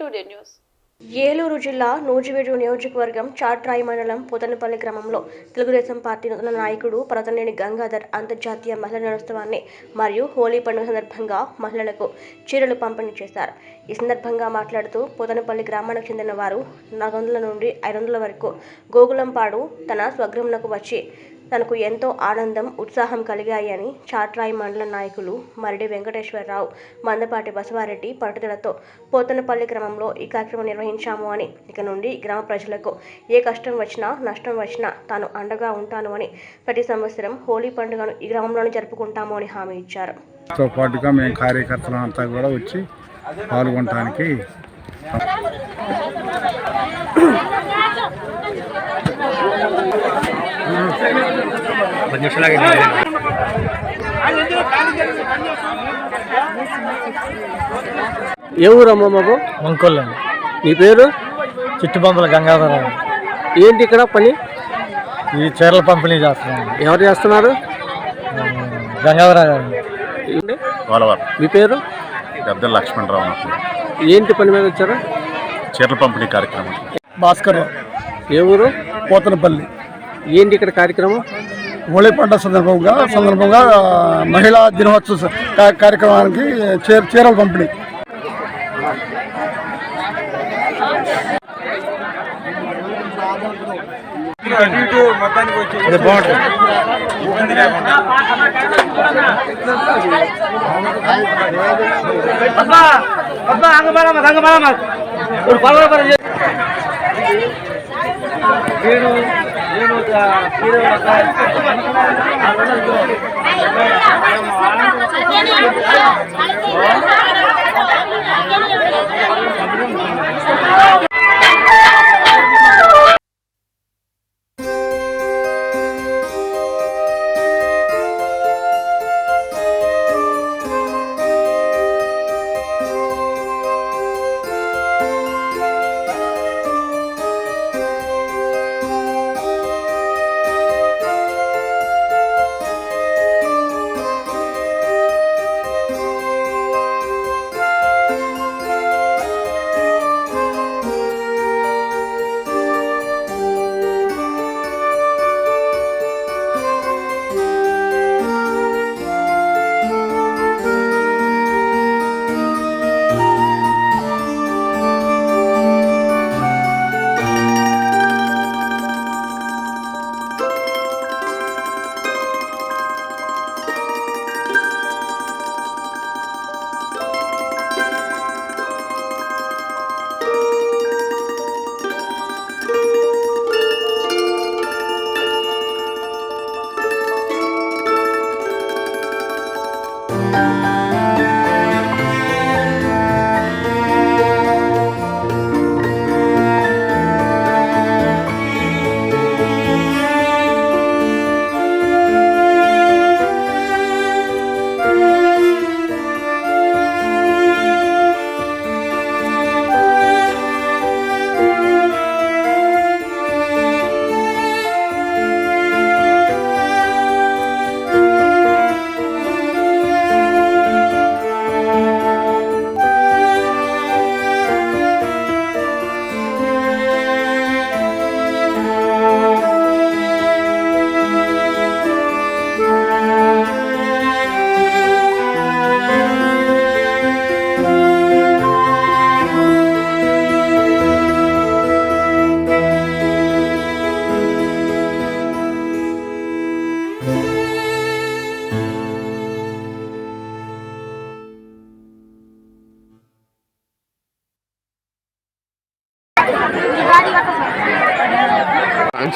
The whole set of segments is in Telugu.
టుడే న్యూస్ ఏలూరు జిల్లా నూజివీడు నియోజకవర్గం చాట్రాయి మండలం పోతనపల్లి గ్రామంలో తెలుగుదేశం పార్టీ నూతన నాయకుడు పరతనేని గంగాధర్ అంతర్జాతీయ మహిళా దినోత్సవాన్ని మరియు హోలీ పండుగ సందర్భంగా మహిళలకు చీరలు పంపిణీ చేశారు. ఈ సందర్భంగా మాట్లాడుతూ పోతనపల్లి గ్రామానికి చెందిన వారు నాలుగు వందల నుండి ఐదు వందల వరకు గోగులంపాడు తన స్వగృహంకు వచ్చి తనకు ఎంతో ఆనందం ఉత్సాహం కలిగాయని చాట్రాయి మండల నాయకులు మరిడి వెంకటేశ్వరరావు మందపాటి బసవారెడ్డి పట్టుదలతో పోతనపల్లి క్రమంలో ఈ కార్యక్రమం నిర్వహించాము అని. ఇక నుండి గ్రామ ప్రజలకు ఏ కష్టం వచ్చినా నష్టం వచ్చినా తాను అండగా ఉంటాను అని ప్రతి సంవత్సరం హోలీ పండుగను ఈ గ్రామంలోనే జరుపుకుంటాము అని హామీ ఇచ్చారు. తో పాటుగా మేము కార్యకర్తలు అంతా కూడా వచ్చి పాల్గొనడానికి ఏ ఊరమ్మా మాకు? మంకోళ్ళండి నీ పేరు? చుట్టుపక్కల గంగాధర ఏంటి ఇక్కడ పని? ఈ చీరల పంపిణీ చేస్తున్నాను ఎవరు చేస్తున్నారు? గంగాధర గారు. మీ పేరు? పెద్ద లక్ష్మణరావు. ఏంటి పని మీద వచ్చారు? చీరల పంపిణీ కార్యక్రమం. భాస్కర్. ఏ ఊరు? పోతనపల్లి. ఏంటి ఇక్కడ కార్యక్రమం? హోళీ పండుగ సందర్భంగా సందర్భంగా మహిళా దినోత్సవ కార్యక్రమానికి చీర చీరల పంపిణీ. ఇది இருபது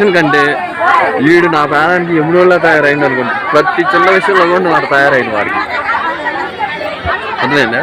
ఫంక్షన్ కంటే వీడు నా పేరానికి ఎముడోళ్ళ తయారైంది అనుకుంటా. ప్రతి చిన్న విషయంలో కూడా వాడు తయారైన వాడికి. అర్థమైందా?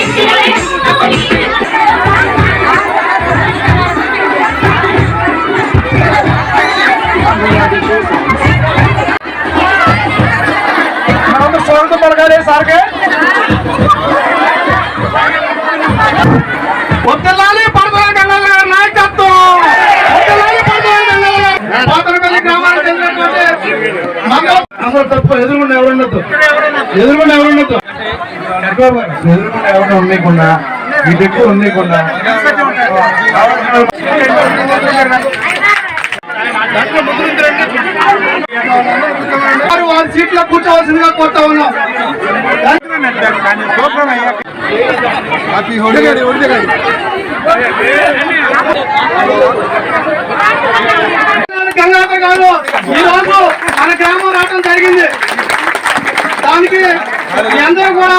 సార్కి. వద్దలాలి పడదల గంగల గారి నాయకత్వం గంగల గారి గ్రామానికి అందరూ తప్పు. ఎదురుగుండా ఎవరుండొద్దు ఎదురుగుండా ఎవరుండొద్దు ఎదురుగుండా ఎవరు ఉండకుండా ఇటు ఎక్కువ ఉండకుండా వారు వారి సీట్లో కూర్చోవలసిందిగా కోరుతా ఉన్నాం. గంగాధర్ గారు ఈ రోజు మన గ్రామం రావడం జరిగింది. దానికి మీ అందరూ కూడా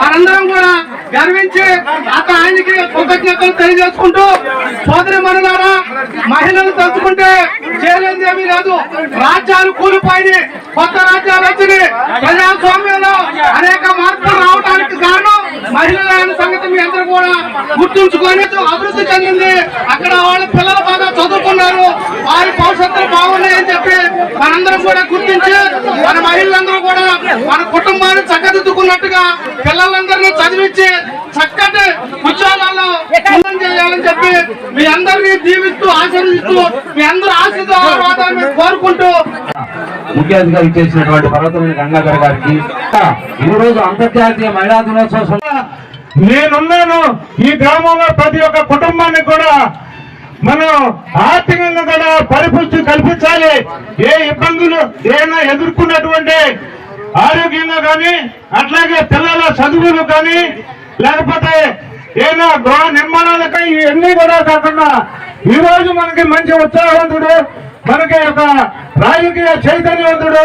మనందరం కూడా గర్వించి అతను ఆయనకి కృతజ్ఞతలు తెలియజేసుకుంటూ సోదరి మనులారా మహిళలు తలుచుకుంటే చేయలేదు ఏమీ లేదు. రాజ్యాలు కూలిపోయి కొత్త రాజ్యాలు వచ్చినాయి. ప్రజాస్వామ్యంలో అనేక మార్పులు రావడానికి కారణం మహిళల సంగతి మీ అందరూ కూడా గుర్తుంచుకొని అభివృద్ధి చెందింది. అక్కడ వాళ్ళ పిల్లలు బాగా చదువుకున్నారు. వారి భవిష్యత్తులు బాగున్నాయని చెప్పి మనందరం కూడా గుర్తించి మన మహిళలందరూ కూడా మన కుటుంబాన్ని చక్కదిద్దుకున్నట్టుగా పిల్లలందరినీ చదివించి చక్కటి ఉద్యోగాల్లో చేయాలని చెప్పి మీ అందరినీ దీవిస్తూ ఆశీర్వదిస్తూ మీ అందరూ ఆశీర్వాదాన్ని కోరుకుంటూ ముఖ్య అతిథిగా ఇచ్చేసినటువంటి పర్వతమైన గంగాధర్ గారికి. ఈ రోజు అంతర్జాతీయ మహిళా దినోత్సవం నేనున్నాను. ఈ గ్రామంలో ప్రతి ఒక్క కుటుంబానికి కూడా మనం ఆర్థికంగా కూడా పరిపుష్టి కల్పించాలి. ఏ ఇబ్బందులు ఏమైనా ఎదుర్కొన్నటువంటి ఆరోగ్యంగా కానీ అట్లాగే పిల్లల చదువులు కానీ లేకపోతే ఏమైనా గృహ నిర్మాణాలకై ఇవన్నీ కూడా కాకుండా ఈ రోజు మనకి మంచి ఉత్సాహవంతుడు మనకి ఒక రాజకీయ చైతన్యవంతుడు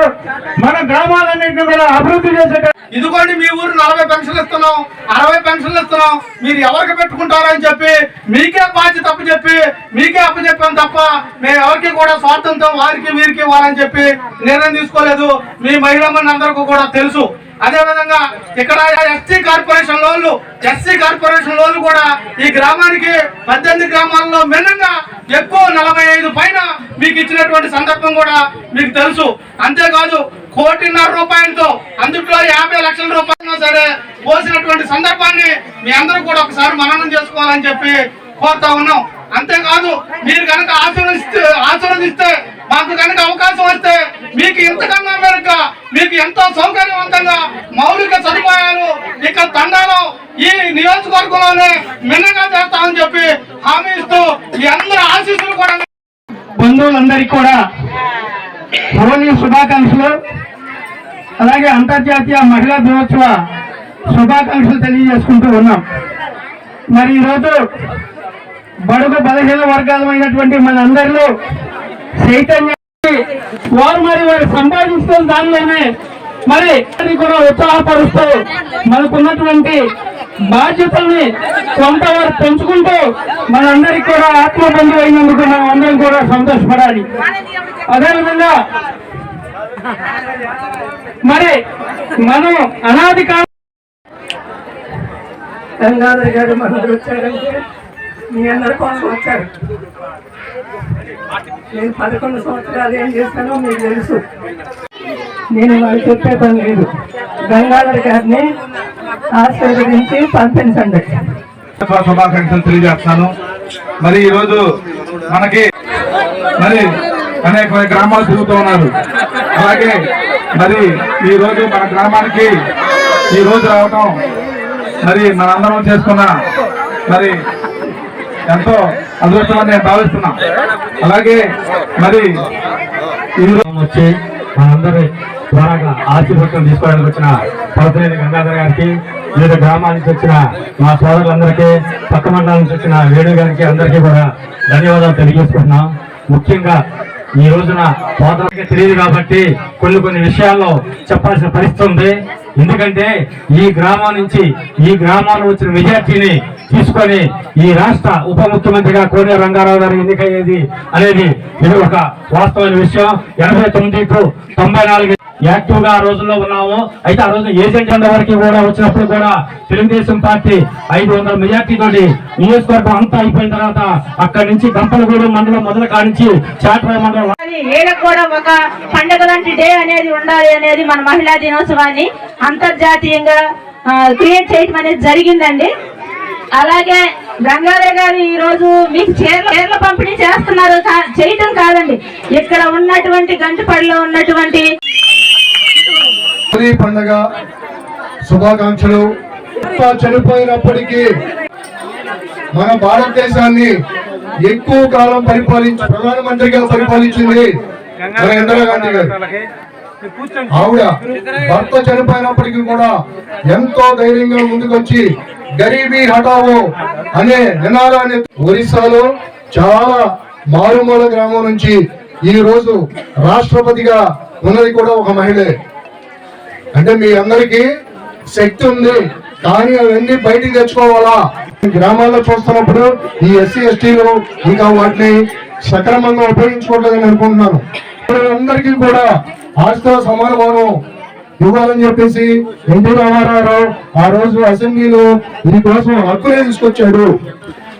మన గ్రామాలన్నింటినీ కూడా అభివృద్ధి చేసే ఇదిగోండి మీ ఊరు నలభై పెన్షన్లు ఇస్తున్నాం అరవై పెన్షన్లు ఇస్తున్నాం. మీరు ఎవరికి పెట్టుకుంటారో అని చెప్పి మీకే బాధ్యత తప్పు చెప్పి మీకే అప్పు చెప్పాను తప్ప మేము ఎవరికి కూడా స్వార్థంతో వారికి వీరికి ఇవ్వాలని చెప్పి నిర్ణయం తీసుకోలేదు. మీ మహిళా అందరికీ కూడా తెలుసు. అదే విధంగా ఇక్కడ ఎస్సీ కార్పొరేషన్ లోన్లు ఎస్సీ కార్పొరేషన్ లోన్లు కూడా ఈ గ్రామానికి పద్దెనిమిది గ్రామాల్లో భిన్నంగా ఎక్కువ నలభై ఐదు పైన మీకు ఇచ్చినటువంటి సందర్భం కూడా మీకు తెలుసు. అంతేకాదు కోటిన్నర రూపాయలతో అందుట్లో యాభై లక్షల రూపాయలు సరే పోసినటువంటి సందర్భాన్ని మీ అందరూ కూడా ఒకసారి మననం చేసుకోవాలని చెప్పి కోరుతా ఉన్నాం. అంతేకాదు మీరు కనుక ఆశీర్వదిస్తే ఆశీర్వదిస్తే మాకు కనుక అవకాశం వస్తే మీకు ఇంతకన్నా మేరకు మీకు ఎంతో సౌకర్యవంతంగా మౌలిక సదుపాయాలు ఇక్కడ తండాలో ఈ నియోజకవర్గంలోనే మిన్నగా చేస్తామని చెప్పి హామీ ఇస్తూ మీ అందరి ఆశీస్సులు కూడా బంధువులందరికీ కూడా హోలీ శుభాకాంక్షలు. అలాగే అంతర్జాతీయ మహిళా దినోత్సవ శుభాకాంక్షలు తెలియజేసుకుంటూ ఉన్నాం. మరి ఈరోజు బడుగు బలహీన వర్గాలమైనటువంటి మనందరిలో చైతన్యం వారు మరి వారు సంపాదించిన దానిలోనే మరి కూడా ఉత్సాహపరుస్తూ మనకున్నటువంటి బాధ్యతల్ని కొంతవరకు పెంచుకుంటూ మనందరికీ కూడా ఆత్మబంధు అయినందుకు మనం అందరం కూడా సంతోషపడాలి. అదేవిధంగా మరి మనం అనాది కాలం గంగాధర్ గారు మన వచ్చారంటే మీ అందరి కోసం వచ్చారు. నేను పదకొండు సంవత్సరాలు ఏం చేస్తానో మీకు తెలుసు. నేను వాళ్ళు చెప్పే పని లేదు. గంగాధర్ గారిని ఆశీర్వదించి పంపించండి. శుభాకాంక్షలు తెలియజేస్తాను మరి ఈరోజు మనకి మరి అనేక గ్రామాలు తిరుగుతూ ఉన్నారు. అలాగే మరి ఈరోజు మన గ్రామానికి ఈ రోజు రావటం మరి మనందరం చేసుకున్న మరి ఎంతో అదృష్టమని నేను భావిస్తున్నా. అలాగే మరి వచ్చి మనందరి ద్వారా ఆశీర్వచనం తీసుకోవడానికి వచ్చిన పర్వతనేని గంగాధర్ గారికి వివిధ గ్రామాల నుంచి వచ్చిన మా సోదరులందరికీ పక్క మండలం నుంచి వచ్చిన వేణు గారికి అందరికీ కూడా ధన్యవాదాలు తెలియజేసుకుంటున్నాం. ముఖ్యంగా ఈ రోజున సోదరులకి తెలియదు కాబట్టి కొన్ని కొన్ని విషయాల్లో చెప్పాల్సిన పరిస్థితి ఉంది. ఎందుకంటే ఈ గ్రామం నుంచి ఈ గ్రామంలో వచ్చిన మెజార్టీని తీసుకొని ఈ రాష్ట్ర ఉప ముఖ్యమంత్రిగా కోనే రంగారావు గారు ఎన్నికయ్యేది అనేది ఇది ఒక వాస్తవమైన విషయం. ఎనభై తొమ్మిది టు తొంభై నాలుగు యాక్టివ్గా ఆ రోజుల్లో ఉన్నాము. అయితే ఆ రోజు ఏజెంట్ అండ వరకు కూడా వచ్చినప్పుడు కూడా తెలుగుదేశం పార్టీ ఐదు వందల మెజార్టీ తోటి నియోజకవర్గం అంతా అయిపోయిన తర్వాత అక్కడి నుంచి గంపలగూడెం మండలం మొదలు కానించి చాట్రాయ మండలం వీళ్ళకి కూడా ఒక పండుగ లాంటి డే అనేది ఉండాలి అనేది మన మహిళా దినోత్సవాన్ని అంతర్జాతీయంగా క్రియేట్ చేయటం అనేది జరిగిందండి. అలాగే గంగాధర్ గారు ఈ రోజు మీకు చీరల చీరల పంపిణీ చేస్తున్నారు కా- చేయటం కాదండి. ఇక్కడ ఉన్నటువంటి గంటపడిలో ఉన్నటువంటి పండుగ శుభాకాంక్షలు. చనిపోయినప్పటికీ మన భారతదేశాన్ని ఎక్కువ కాలం పరిపాలించి ప్రధానమంత్రిగా పరిపాలించింది మన ఇందిరాగాంధీ గారు. ఆవిడ భర్త చనిపోయినప్పటికీ కూడా ఎంతో ధైర్యంగా ముందుకొచ్చి గరీబీ హఠావో అనే నినాదాన్ని ఒరిస్సాలో చాలా మారుమూల గ్రామం నుంచి ఈ రోజు రాష్ట్రపతిగా ఉన్నది కూడా ఒక మహిళే. అంటే మీ అందరికీ శక్తి ఉంది. కానీ అవన్నీ బయటికి తెచ్చుకోవాలా? గ్రామాల్లో చూస్తున్నప్పుడు ఈ ఎస్సీ ఎస్టీలు ఇంకా వాటిని సక్రమంగా ఉపయోగించుకోవట్లేదని అనుకుంటున్నాను. అందరికీ కూడా ఆస్తితో సమానమానం ఇవ్వాలని చెప్పేసి ఎన్టీ రామారావు ఆ రోజు అసెంబ్లీలో దీనికోసం హక్కులే తీసుకొచ్చాడు.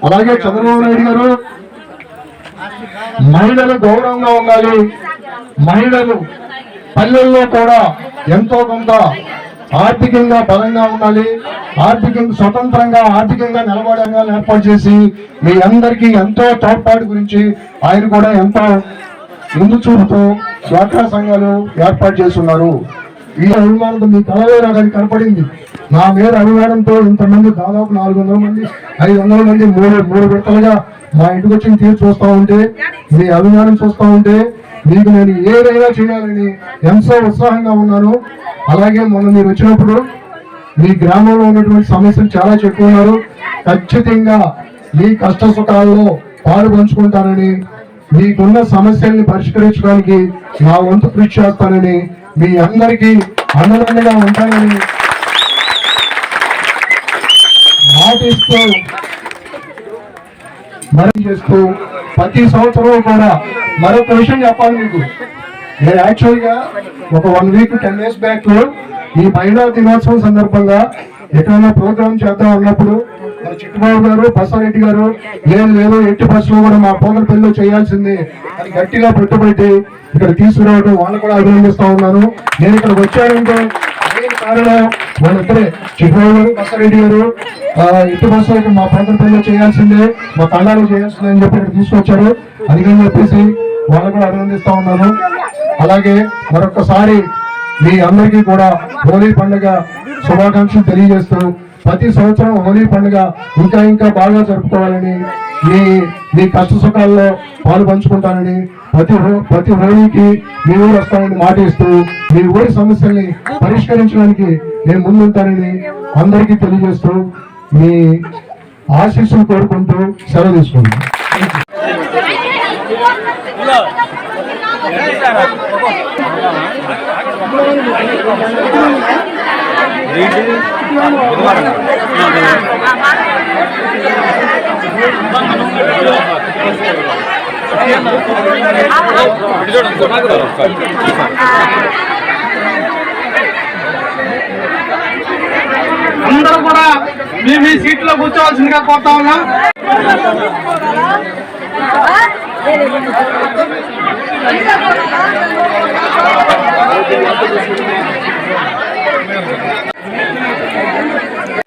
అలాగే చంద్రబాబు నాయుడు గారు మహిళలు గౌరవంగా ఉండాలి. మహిళలు పల్లెల్లో కూడా ఎంతో కొంత ఆర్థికంగా బలంగా ఉండాలి ఆర్థికంగా స్వతంత్రంగా ఆర్థికంగా నిలబడంగా ఏర్పాటు చేసి మీ అందరికీ ఎంతో తోడ్పాటు గురించి ఆయన కూడా ఎంతో ముందు చూపుతూ డ్వాక్రా సంఘాలు ఏర్పాటు చేస్తున్నారు. ఈ అభిమానంతో మీ కలవే నాకు కనపడింది. నా మీద అభిమానంతో ఇంతమంది దాదాపు నాలుగు వందల మంది ఐదు వందల మంది మూడు మూడు విడతలుగా మా ఇంటికి వచ్చిన తీరు చూస్తూ ఉంటే మీ అభిమానం చూస్తూ ఉంటే మీకు నేను ఏదైనా చేయాలని ఎంతో ఉత్సాహంగా ఉన్నాను. అలాగే మొన్న మీరు వచ్చినప్పుడు మీ గ్రామంలో ఉన్నటువంటి సమస్యలు చాలా చెప్పుకున్నారు ఖచ్చితంగా మీ కష్ట సుఖాల్లో పాలు పంచుకుంటానని మీకున్న సమస్యల్ని పరిష్కరించడానికి నా వంతు కృషి చేస్తానని మీ అందరికీ అన్నదండగా ఉంటానని మాటిస్తూ మరి చేస్తూ ప్రతి సంవత్సరం కూడా మరొక విషయం చెప్పాలి మీకు. నేను యాక్చువల్గా ఒక one week ten days back ఈ మహిళా దినోత్సవం సందర్భంగా ఎక్కడైనా ప్రోగ్రామ్ చేద్దాం అన్నప్పుడు మన చిట్టుబాబు గారు బసారెడ్డి గారు లేదు లేదు ఎట్టి బస్సులో కూడా మా పోగల పెళ్ళి చేయాల్సింది. అని గట్టిగా పెట్టుబడి ఇక్కడ తీసుకురావడం వాళ్ళు కూడా అభినందిస్తా ఉన్నాను. నేను ఇక్కడికి వచ్చానంటే కారణం? వాళ్ళిద్దరే. చిట్టుబాబు గారు బసారెడ్డి గారు ఇటు బస్సు అయితే మా ప్రాంతంలో చేయాల్సిందే మా కళ్ళాలు చేయాల్సిందే అని చెప్పి ఇక్కడ తీసుకొచ్చారు. అందుకని చెప్పేసి వాళ్ళు కూడా అభినందిస్తా ఉన్నాను. అలాగే మరొకసారి మీ అందరికీ కూడా హోలీ పండుగ శుభాకాంక్షలు తెలియజేస్తూ ప్రతి సంవత్సరం హోలీ పండుగ ఇంకా ఇంకా బాగా జరుపుకోవాలని మీ మీ కష్ట సుఖాల్లో పాలు పంచుకుంటానని ప్రతి ప్రతి హోలీకి మీ ఊరు వస్తానని మాట ఇస్తూ మీ ఊరి సమస్యల్ని పరిష్కరించడానికి నేను ముందుంటానని అందరికీ తెలియజేస్తూ మీ ఆశీస్సులు కోరుకుంటూ సెలవు తీసుకుంటాను అందరూ కూడా మీ మీ సీట్లో కూర్చోవాల్సిందిగా కోరుతా ఉన్నాం.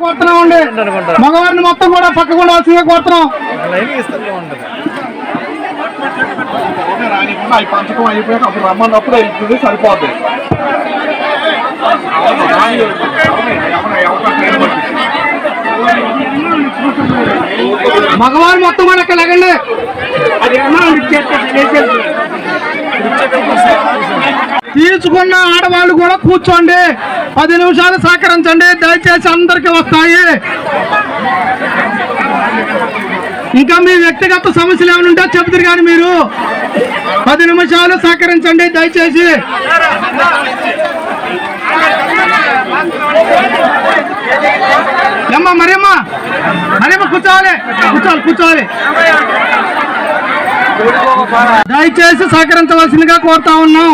కోరుతున్నాం మగవారిని మొత్తం కూడా పక్క కూడా వచ్చిందే కోరుతున్నాం. పంచకం అయిపోయాక అప్పుడు రమ్మన్నప్పుడు వెళ్తుంది సరిపోద్ది మగవారు మొత్తం కూడా ఇక్కడ లేకండి తీసుకున్న ఆడవాళ్ళు కూడా కూర్చోండి. పది నిమిషాలు సహకరించండి. దయచేసి అందరికి వస్తాయి. ఇంకా మీ వ్యక్తిగత సమస్యలు ఏమైనా ఉంటే చెబుతారు కానీ మీరు. పది నిమిషాలు సహకరించండి. దయచేసి. ఏమ్మా మరేమ్మా? మరేమ్మా కూర్చోవాలి కూర్చోవాలి కూర్చోవాలి. దయచేసి సహకరించవలసిందిగా కోరుతా ఉన్నాం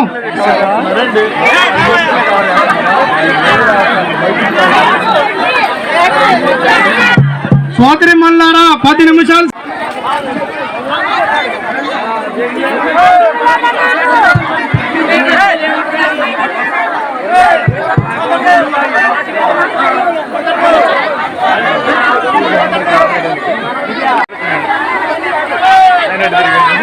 సోదరి మల్లారా పది నిమిషాలు Thank.